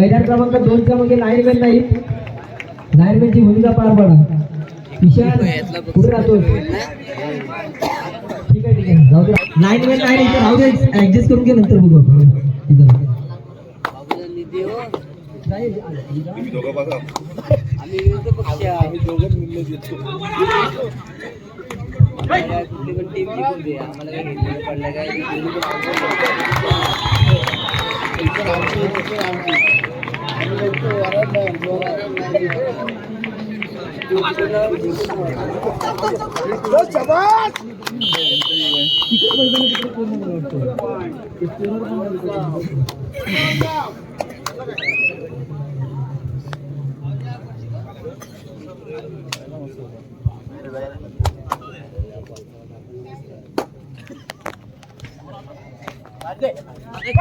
मैदान क्रमांक दोनच्या मागे लाईनमॅन नाही लाईनमॅनची भूमिका पार पाडा. विशाल कुठे राहतो ठीक आहे ठीक आहे. जाऊ दे. लाईनमॅन नाही इथे राहू दे. ऍडजस्ट करून घे नंतर बघू आपण. इथं.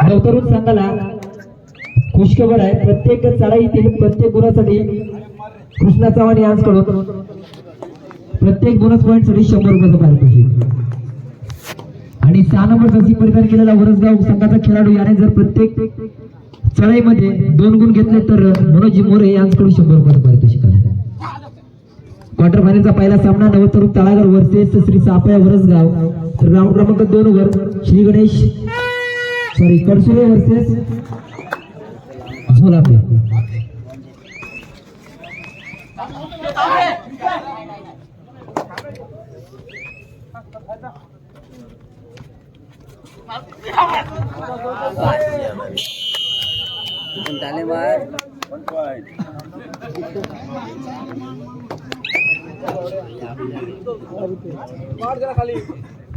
लवकरच सांगायला खुशखबर आहे. प्रत्येक चढाईतील प्रत्येक गुणासाठी कृष्णा चव्हाण यांच्याकडून प्रत्येक बोनस पॉईंटसाठी शंभर रुपयाचं पारितोषिक आणि सहा नंबर जसी परिधान केलेला वरसगाव संघाचा खेळाडू याने जर प्रत्येक चढाईमध्ये दोन गुण घेतले तर मनोज मोरे यांच्याकडून शंभर रुपयाचं पारितोषिक आहे क्वार्टर फायनलचा पहिला सामना नवतरू तळागर वर्सेस श्री सापया वरसगाव. तर राऊंड क्रमांक दोन वर श्री गणेश सॉरी कडसुरे वर्सेस झोलापे झाले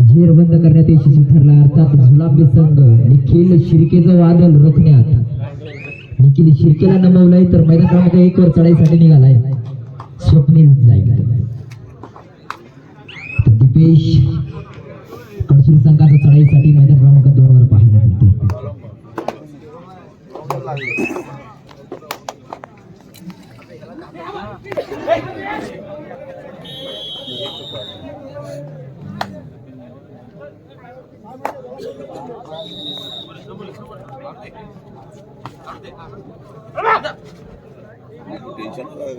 झेर बंद करण्यात यशस्वी ठरला अर्थात झुलापी संघ निखिल शिर्केचं वादन रोखण्यात. निखिल शिर्केला नमवलंय तर मैदानामध्ये एक वर चढाईसाठी निघालाय. स्वप्नील जाईल. तर दिपेश कडसूर संघाचा चढाईसाठी मैदान क्रमांक दोन वर पाहायला मिळतो टेन्शन काय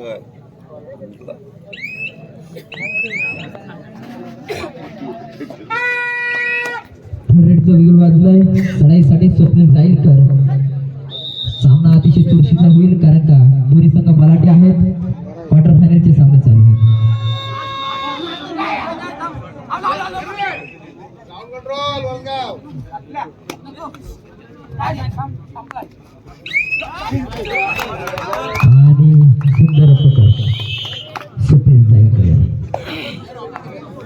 बाजूला चढाईसाठी जाईल कर. सामना अतिशय चुरशीचा होईल कारण का दोन्ही संघ मराठी आहेत. क्वार्टर फायनलचे सामने चालू आहेत. आणि सुंदर कर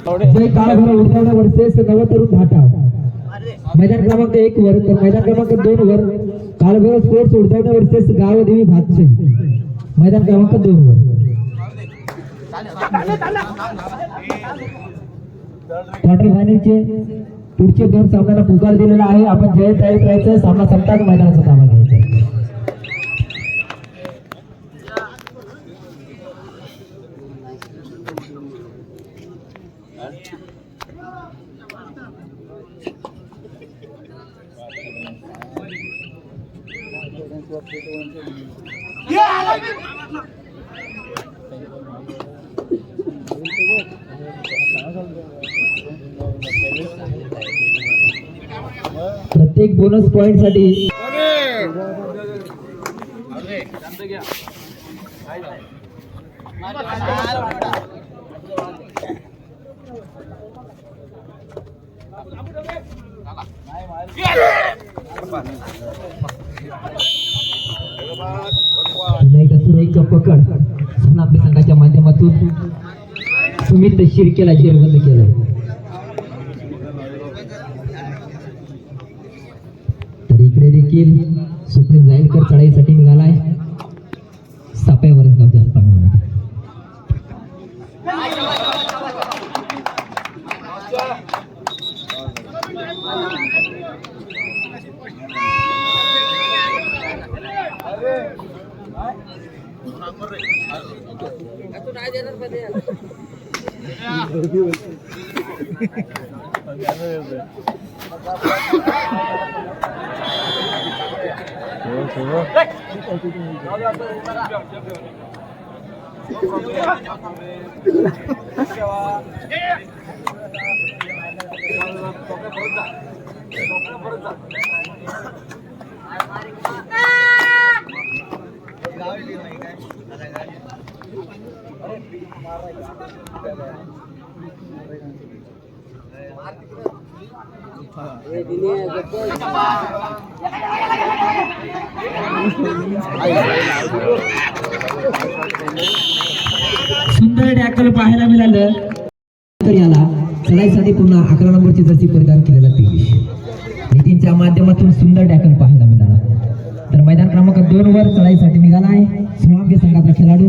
जय काळभर उडतावडा वर्सेस नवतरुण धाटाव मैदान क्रमांक एक वर तर मैदान क्रमांक दोन वर काळभैरव स्पोर्ट्स उडतावडा वर्सेस गावदेवी भातसे मैदान क्रमांक दोन वर. क्वार्टर फायनलचे पुढचे दोन सामन्याला पुकार दिलेला आहे आपण जय तयारी करायचं सामना संपताच मैदानाचा सामना घ्यायचा आहे. प्रत्येक बोनस पॉइंटसाठी पुन्हा पकड आपल्या संघाच्या माध्यमातून सुमित शिर्केला जेरबंद केलंय. सुप्रीम जाईलकर चढाईसाठी निघालाय. साप्यावरच गाव जास्त 行行吧。Thank you. सुंदर टॅकल पाहायला मिळालं. तर याला चढाईसाठी पुन्हा अकरा नंबरची जशी परिधान केलेला पियुष नितीनच्या माध्यमातून सुंदर टॅकल पाहायला मिळाला. तर मैदान क्रमांक दोन वर चढाईसाठी निघाला आहे. सोळांके संघाचा खेळाडू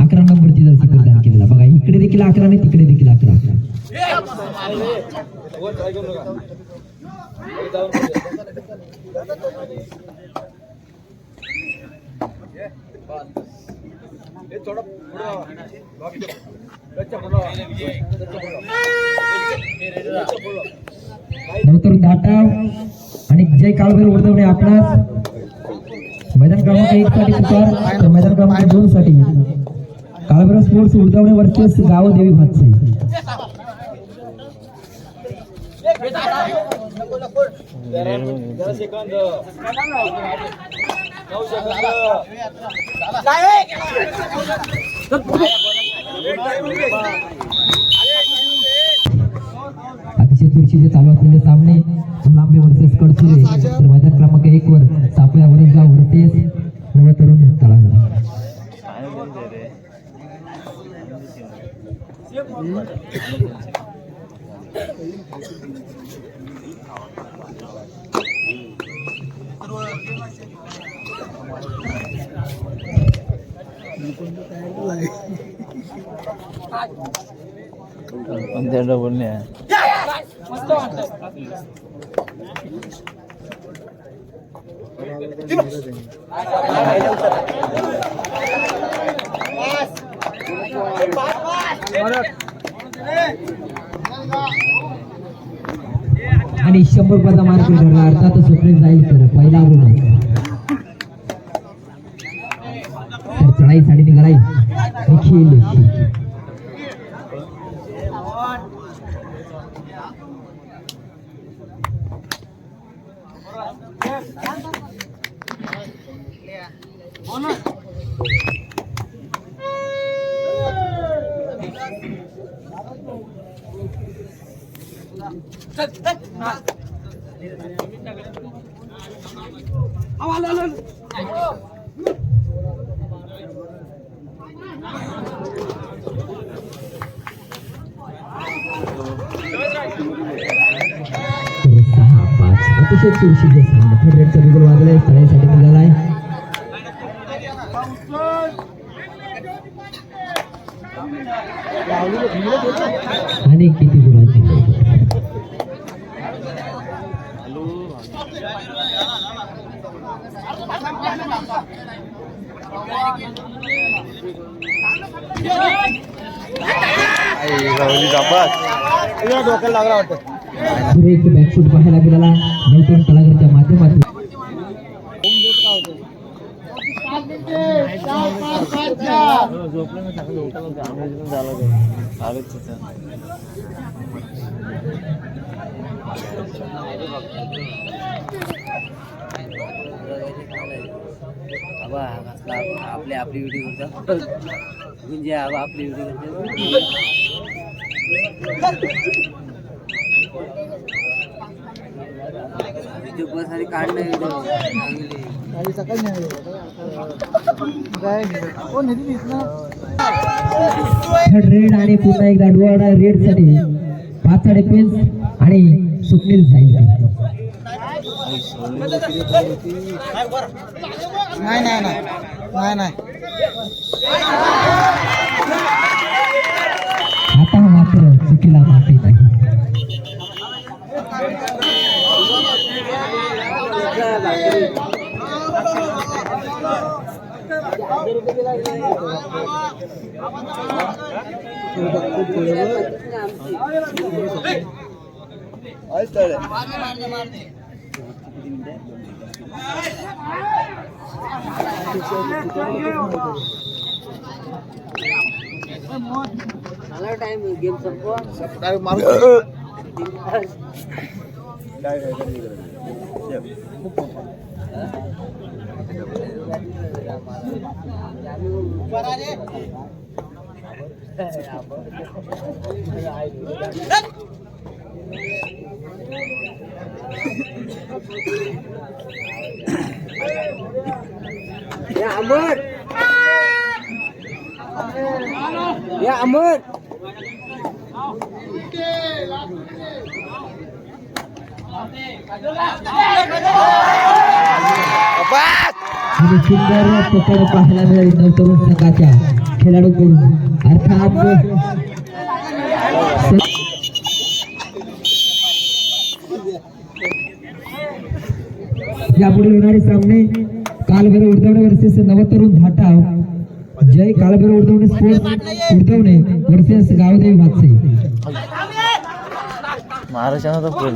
अकरा नंबरची जर्सी परिधान केलेला. बघा इकडे देखील अकरा आणि तिकडे देखील अकरा. अकरा दाटाव आणि जय काळभैर उडदवणे आपणास. मैदान क्रमांक एक साठी पुकार तर मैदान क्रमांक दोन साठी काळभैर स्पोर्ट्स उडदवणे वर्सेस गाव देवी भातसाई. अतिशय चुरशीचे चालू असलेले सामने फुलांबे वर्सेस कडसुरे. तर मैदान क्रमांक एक वर सापळ्या वरसगाव वर्सेस नव तरुण ಒಂದೆರಡ ಬನ್ನಿ ಮಸ್ತ್ आणि शंभर रुपयाचा मार्क धरला. अर्थात स्वप्नील जाईल तर पहिला गुण तर चढाईसाठी निघालाय निखिल शेळके. अतिशय चुरशीचे सामने थर्ड बिगुल वाजलाय आणि किती डोक्याला लागला वाटत बॅकफूट पाहायला मिळाला नौटन कलागरच्या माध्यमातून झोपलं झालं आलेच तिथं. कसला आपले आपली व्हिडिओ करतो म्हणजे आपली व्हिडिओ करतो व्हिडिओ साठी काढणं व्हिडिओ थर्ड रेड आणि पुन्हा एकदा डोळा रेडसाठी पाच साडे पेन्स आणि सुनील जाईल नाही नाही. नाही नाही. நல்லா டைம் கேம் ಸ್ವಲ್ಪ Ya Amur. Ya Amur. Okey, lah. Okey, kajulah. Kajulah. आणि सुंदर पकड पाहायला मिळाली नवतरुण संघाच्या खेळाडूकडून अर्थात यापुढे होणारे सामने कालभर उडदवणे वर्सेस नवतरुण धाटा जय कालभर उडदवणे स्पोर्ट्स उडदवणे वर्सेस गावदेवी तर फुल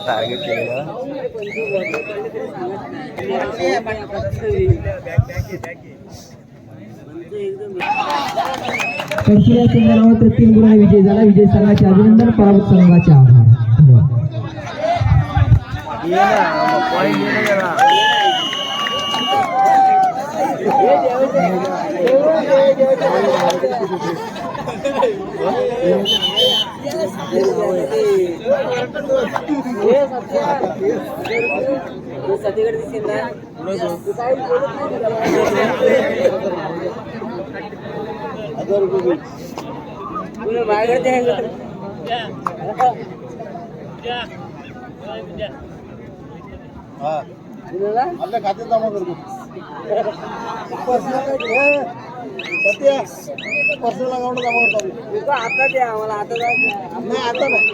टार्गेट संघावर तीन गुणाने विजय झाला विजय संघाचे अभिनंदन पराभूत संघाचे आभार धन्यवाद सतीकडे दिसेल ना नाही तुला माझ्याकडे आपल्या खात्यात जमा करतो. पर्सनल अकाउंट जमा करतो आम्ही. तुला आता द्या मला आता जायचं नाही आता नाही